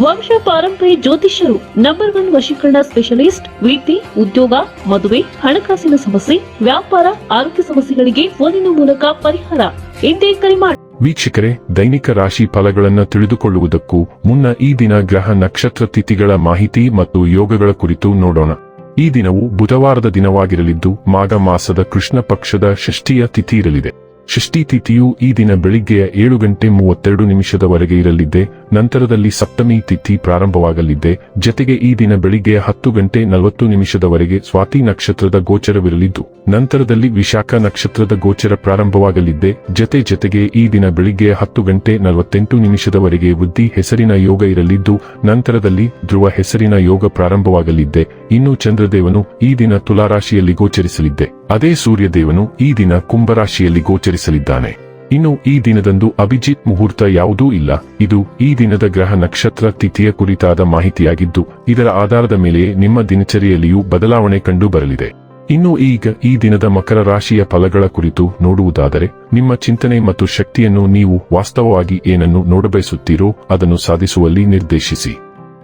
ವಂಶ ಪಾರಂಪರ್ಯ ಜ್ಯೋತಿಷ್ಯರು ನಂಬರ್ ಒನ್ ವಶೀಕರಣ ಸ್ಪೆಷಲಿಸ್ಟ್ ವಿದ್ಯೆ ಉದ್ಯೋಗ, ಮದುವೆ, ಹಣಕಾಸಿನ ಸಮಸ್ಯೆ, ವ್ಯಾಪಾರ, ಆರೋಗ್ಯ ಸಮಸ್ಯೆಗಳಿಗೆ ಫೋನಿನ ಮೂಲಕ ಪರಿಹಾರ. ಎಂದೇ ಕರೆ ಮಾಡಿ ವೀಕ್ಷಕರೇ, ದೈನಿಕ ರಾಶಿ ಫಲಗಳನ್ನು ತಿಳಿದುಕೊಳ್ಳುವುದಕ್ಕೂ ಮುನ್ನ ಈ ದಿನ ಗ್ರಹ ನಕ್ಷತ್ರ ತಿಥಿಗಳ ಮಾಹಿತಿ ಮತ್ತು ಯೋಗಗಳ ಕುರಿತು ನೋಡೋಣ. ಈ ದಿನವು ಬುಧವಾರದ ದಿನವಾಗಿರಲಿದ್ದು, ಮಾಘ ಮಾಸದ ಕೃಷ್ಣ ಪಕ್ಷದ ಷಷ್ಠಿಯ ತಿಥಿ ಇರಲಿದೆ. ಷಷ್ಠಿ ತಿಥಿಯು ಈ ದಿನ ಬೆಳಿಗ್ಗೆಯ ಏಳು ಗಂಟೆ ಮೂವತ್ತೆರಡು ನಿಮಿಷದವರೆಗೆ ಇರಲಿದ್ದೆ, ನಂತರದಲ್ಲಿ ಸಪ್ತಮಿ ತಿಥಿ ಪ್ರಾರಂಭವಾಗಲಿದ್ದೆ, ಜತೆಗೆ ಈ ದಿನ ಬೆಳಿಗ್ಗೆಯ ಹತ್ತು ಗಂಟೆ ನಲವತ್ತು ನಿಮಿಷದವರೆಗೆ ಸ್ವಾತಿ ನಕ್ಷತ್ರದ ಗೋಚರವಿರಲಿದ್ದು, ನಂತರದಲ್ಲಿ ವಿಶಾಖ ನಕ್ಷತ್ರದ ಗೋಚರ ಪ್ರಾರಂಭವಾಗಲಿದ್ದೆ, ಜತೆ ಜತೆಗೆ ಈ ದಿನ ಬೆಳಿಗ್ಗೆಯ ಹತ್ತು ಗಂಟೆ ನಲವತ್ತೆಂಟು ನಿಮಿಷದವರೆಗೆ ವೃದ್ಧಿ ಹೆಸರಿನ ಯೋಗ ಇರಲಿದ್ದು, ನಂತರದಲ್ಲಿ ಧ್ರುವ ಹೆಸರಿನ ಯೋಗ ಪ್ರಾರಂಭವಾಗಲಿದ್ದೆ, ಇನ್ನು ಚಂದ್ರದೇವನು ಈ ದಿನ ತುಲಾರಾಶಿಯಲ್ಲಿ ಗೋಚರಿಸಲಿದ್ದೆ. ಅದೇ ಸೂರ್ಯದೇವನು ಈ ದಿನ ಕುಂಭರಾಶಿಯಲ್ಲಿ ಗೋಚರಿಸಲಿದ್ದಾನೆ. ಇನ್ನು ಈ ದಿನದಂದು ಅಭಿಜಿತ್ ಮುಹೂರ್ತ ಯಾವುದೂ ಇಲ್ಲ. ಇದು ಈ ದಿನದ ಗ್ರಹ ನಕ್ಷತ್ರ ತಿಥಿಯ ಕುರಿತಾದ ಮಾಹಿತಿಯಾಗಿದ್ದು, ಇದರ ಆಧಾರದ ಮೇಲೆ ನಿಮ್ಮ ದಿನಚರಿಯಲ್ಲಿಯೂ ಬದಲಾವಣೆ ಕಂಡು ಬರಲಿದೆ. ಇನ್ನು ಈಗ ಈ ದಿನದ ಮಕರ ರಾಶಿಯ ಫಲಗಳ ಕುರಿತು ನೋಡುವುದಾದರೆ, ನಿಮ್ಮ ಚಿಂತನೆ ಮತ್ತು ಶಕ್ತಿಯನ್ನು ನೀವು ವಾಸ್ತವವಾಗಿ ಏನನ್ನು ನೋಡಬಯಸುತ್ತೀರೋ ಅದನ್ನು ಸಾಧಿಸುವಲ್ಲಿ ನಿರ್ದೇಶಿಸಿ.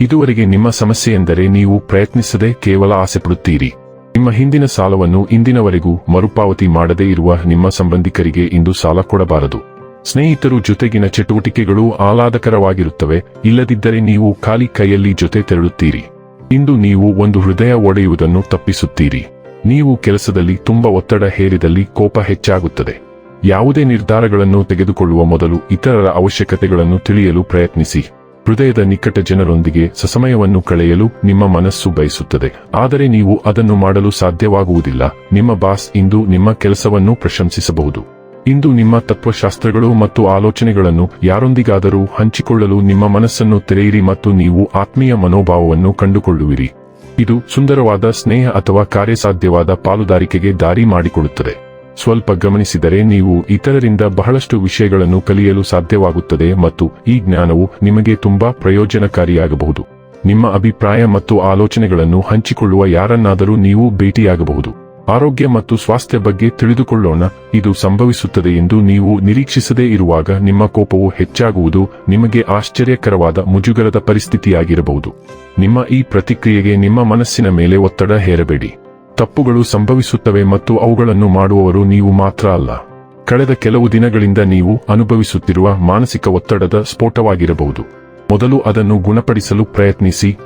ಇದುವರೆಗೆ ನಿಮ್ಮ ಸಮಸ್ಯೆ ಎಂದರೆ ನೀವು ಪ್ರಯತ್ನಿಸದೆ ಕೇವಲ ಆಸೆಪಡುತ್ತೀರಿ. ನಿಮ್ಮ ಹಿಂದಿನ ಸಾಲವನ್ನು ಇಂದಿನವರೆಗೂ ಮರುಪಾವತಿ ಮಾಡದೇ ಇರುವ ನಿಮ್ಮ ಸಂಬಂಧಿಕರಿಗೆ ಇಂದು ಸಾಲ ಕೊಡಬಾರದು. ಸ್ನೇಹಿತರು ಜೊತೆಗಿನ ಚಟುವಟಿಕೆಗಳು ಆಹ್ಲಾದಕರವಾಗಿರುತ್ತವೆ, ಇಲ್ಲದಿದ್ದರೆ ನೀವು ಖಾಲಿ ಕೈಯಲ್ಲಿ ಜೊತೆ ತೆರಳುತ್ತೀರಿ. ಇಂದು ನೀವು ಒಂದು ಹೃದಯ ಒಡೆಯುವುದನ್ನು ತಪ್ಪಿಸುತ್ತೀರಿ. ನೀವು ಕೆಲಸದಲ್ಲಿ ತುಂಬಾ ಒತ್ತಡ ಹೇರಿದಲ್ಲಿ ಕೋಪ ಹೆಚ್ಚಾಗುತ್ತದೆ. ಯಾವುದೇ ನಿರ್ಧಾರಗಳನ್ನು ತೆಗೆದುಕೊಳ್ಳುವ ಮೊದಲು ಇತರರ ಅವಶ್ಯಕತೆಗಳನ್ನು ತಿಳಿಯಲು ಪ್ರಯತ್ನಿಸಿ. ಹೃದಯದ ನಿಕಟ ಜನರೊಂದಿಗೆ ಸಸಮಯವನ್ನು ಕಳೆಯಲು ನಿಮ್ಮ ಮನಸ್ಸು ಬಯಸುತ್ತದೆ. ಆದರೆ ನೀವು ಅದನ್ನು ಮಾಡಲು ಸಾಧ್ಯವಾಗುವುದಿಲ್ಲ. ನಿಮ್ಮ ಬಾಸ್ ಇಂದು ನಿಮ್ಮ ಕೆಲಸವನ್ನು ಪ್ರಶಂಸಿಸಬಹುದು. ಇಂದು ನಿಮ್ಮ ತತ್ವಶಾಸ್ತ್ರಗಳು ಮತ್ತು ಆಲೋಚನೆಗಳನ್ನು ಯಾರೊಂದಿಗಾದರೂ ಹಂಚಿಕೊಳ್ಳಲು ನಿಮ್ಮ ಮನಸ್ಸನ್ನು ತೆರೆಯಿರಿ ಮತ್ತು ನೀವು ಆತ್ಮೀಯ ಮನೋಭಾವವನ್ನು ಕಂಡುಕೊಳ್ಳುವಿರಿ. ಇದು ಸುಂದರವಾದ ಸ್ನೇಹ ಅಥವಾ ಕಾರ್ಯಸಾಧ್ಯವಾದ ಪಾಲುದಾರಿಕೆಗೆ ದಾರಿ ಮಾಡಿಕೊಡುತ್ತದೆ. ಸ್ವಲ್ಪ ಗಮನಿಸಿದರೆ ನೀವು ಇತರರಿಂದ ಬಹಳಷ್ಟು ವಿಷಯಗಳನ್ನು ಕಲಿಯಲು ಸಾಧ್ಯವಾಗುತ್ತದೆ ಮತ್ತು ಈ ಜ್ಞಾನವು ನಿಮಗೆ ತುಂಬಾ ಪ್ರಯೋಜನಕಾರಿಯಾಗಬಹುದು. ನಿಮ್ಮ ಅಭಿಪ್ರಾಯ ಮತ್ತು ಆಲೋಚನೆಗಳನ್ನು ಹಂಚಿಕೊಳ್ಳುವ ಯಾರನ್ನಾದರೂ ನೀವು ಭೇಟಿಯಾಗಬಹುದು. ಆರೋಗ್ಯ ಮತ್ತು ಸ್ವಾಸ್ಥ್ಯ ಬಗ್ಗೆ ತಿಳಿದುಕೊಳ್ಳೋಣ. ಇದು ಸಂಭವಿಸುತ್ತದೆ ಎಂದು ನೀವು ನಿರೀಕ್ಷಿಸದೇ ಇರುವಾಗ ನಿಮ್ಮ ಕೋಪವು ಹೆಚ್ಚಾಗುವುದು ನಿಮಗೆ ಆಶ್ಚರ್ಯಕರವಾದ ಮುಜುಗರದ ಪರಿಸ್ಥಿತಿಯಾಗಿರಬಹುದು. ನಿಮ್ಮ ಈ ಪ್ರತಿಕ್ರಿಯೆಗೆ ನಿಮ್ಮ ಮನಸ್ಸಿನ ಮೇಲೆ ಒತ್ತಡ ಹೇರಬೇಡಿ. ತಪ್ಪುಗಳು ಸಂಭವಿಸುತ್ತವೆ ಮತ್ತು ಅವುಗಳನ್ನು ಮಾಡುವವರು ನೀವು ಮಾತ್ರ ಅಲ್ಲ. ಕಳೆದ ಕೆಲವು ದಿನಗಳಿಂದ ನೀವು ಅನುಭವಿಸುತ್ತಿರುವ ಮಾನಸಿಕ ಒತ್ತಡದ ಸ್ಫೋಟವಾಗಿರಬಹುದು. ಮೊದಲು ಅದನ್ನು ಗುಣಪಡಿಸಲು ಪ್ರಯತ್ನಿಸಿ.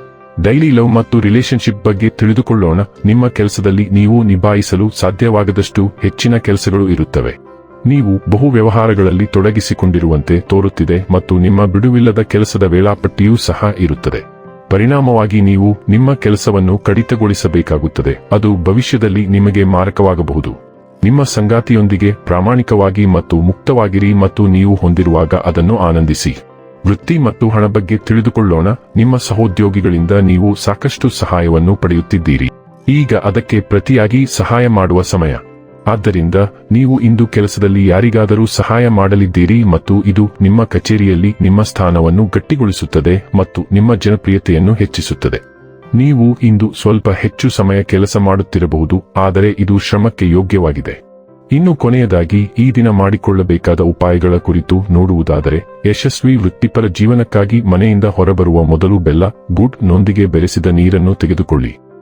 ಡೈಲಿ ಲವ್ ಮತ್ತು ರಿಲೇಶನ್ಶಿಪ್ ಬಗ್ಗೆ ತಿಳಿದುಕೊಳ್ಳೋಣ. ನಿಮ್ಮ ಕೆಲಸದಲ್ಲಿ ನೀವು ನಿಭಾಯಿಸಲು ಸಾಧ್ಯವಾಗದಷ್ಟು ಹೆಚ್ಚಿನ ಕೆಲಸಗಳು ಇರುತ್ತವೆ. ನೀವು ಬಹು ವ್ಯವಹಾರಗಳಲ್ಲಿ ತೊಡಗಿಸಿಕೊಂಡಿರುವಂತೆ ತೋರುತ್ತಿದೆ ಮತ್ತು ನಿಮ್ಮ ಬಿಡುವಿಲ್ಲದ ಕೆಲಸದ ವೇಳಾಪಟ್ಟಿಯೂ ಸಹ ಇರುತ್ತದೆ. ಪರಿಣಾಮವಾಗಿ ನೀವು ನಿಮ್ಮ ಕೆಲಸವನ್ನು ಕಡಿತಗೊಳಿಸಬೇಕಾಗುತ್ತದೆ. ಅದು ಭವಿಷ್ಯದಲ್ಲಿ ನಿಮಗೆ ಮಾರಕವಾಗಬಹುದು. ನಿಮ್ಮ ಸಂಗಾತಿಯೊಂದಿಗೆ ಪ್ರಾಮಾಣಿಕವಾಗಿ ಮತ್ತು ಮುಕ್ತವಾಗಿರಿ ಮತ್ತು ನೀವು ಹೊಂದಿರುವಾಗ ಅದನ್ನು ಆನಂದಿಸಿ. ವೃತ್ತಿ ಮತ್ತು ಹಣ ಬಗ್ಗೆ ತಿಳಿದುಕೊಳ್ಳೋಣ. ನಿಮ್ಮ ಸಹೋದ್ಯೋಗಿಗಳಿಂದ ನೀವು ಸಾಕಷ್ಟು ಸಹಾಯವನ್ನು ಪಡೆಯುತ್ತಿದ್ದೀರಿ. ಈಗ ಅದಕ್ಕೆ ಪ್ರತಿಯಾಗಿ ಸಹಾಯ ಮಾಡುವ ಸಮಯ. ಆದ್ದರಿಂದ ನೀವು ಇಂದು ಕೆಲಸದಲ್ಲಿ ಯಾರಿಗಾದರೂ ಸಹಾಯ ಮಾಡಲಿದ್ದೀರಿ ಮತ್ತು ಇದು ನಿಮ್ಮ ಕಚೇರಿಯಲ್ಲಿ ನಿಮ್ಮ ಸ್ಥಾನವನ್ನು ಗಟ್ಟಿಗೊಳಿಸುತ್ತದೆ ಮತ್ತು ನಿಮ್ಮ ಜನಪ್ರಿಯತೆಯನ್ನು ಹೆಚ್ಚಿಸುತ್ತದೆ. ನೀವು ಇಂದು ಸ್ವಲ್ಪ ಹೆಚ್ಚು ಸಮಯ ಕೆಲಸ ಮಾಡುತ್ತಿರಬಹುದು, ಆದರೆ ಇದು ಶ್ರಮಕ್ಕೆ ಯೋಗ್ಯವಾಗಿದೆ. ಇನ್ನು ಕೊನೆಯದಾಗಿ, ಈ ದಿನ ಮಾಡಿಕೊಳ್ಳಬೇಕಾದ ಉಪಾಯಗಳ ಕುರಿತು ನೋಡುವುದಾದರೆ, ಯಶಸ್ವಿ ವೃತ್ತಿಪರ ಜೀವನಕ್ಕಾಗಿ ಮನೆಯಿಂದ ಹೊರಬರುವ ಮೊದಲು ಬೆಲ್ಲ, ಗುಡ್ ನೊಂದಿಗೆ ಬೆರೆಸಿದ ನೀರನ್ನು ತೆಗೆದುಕೊಳ್ಳಿ.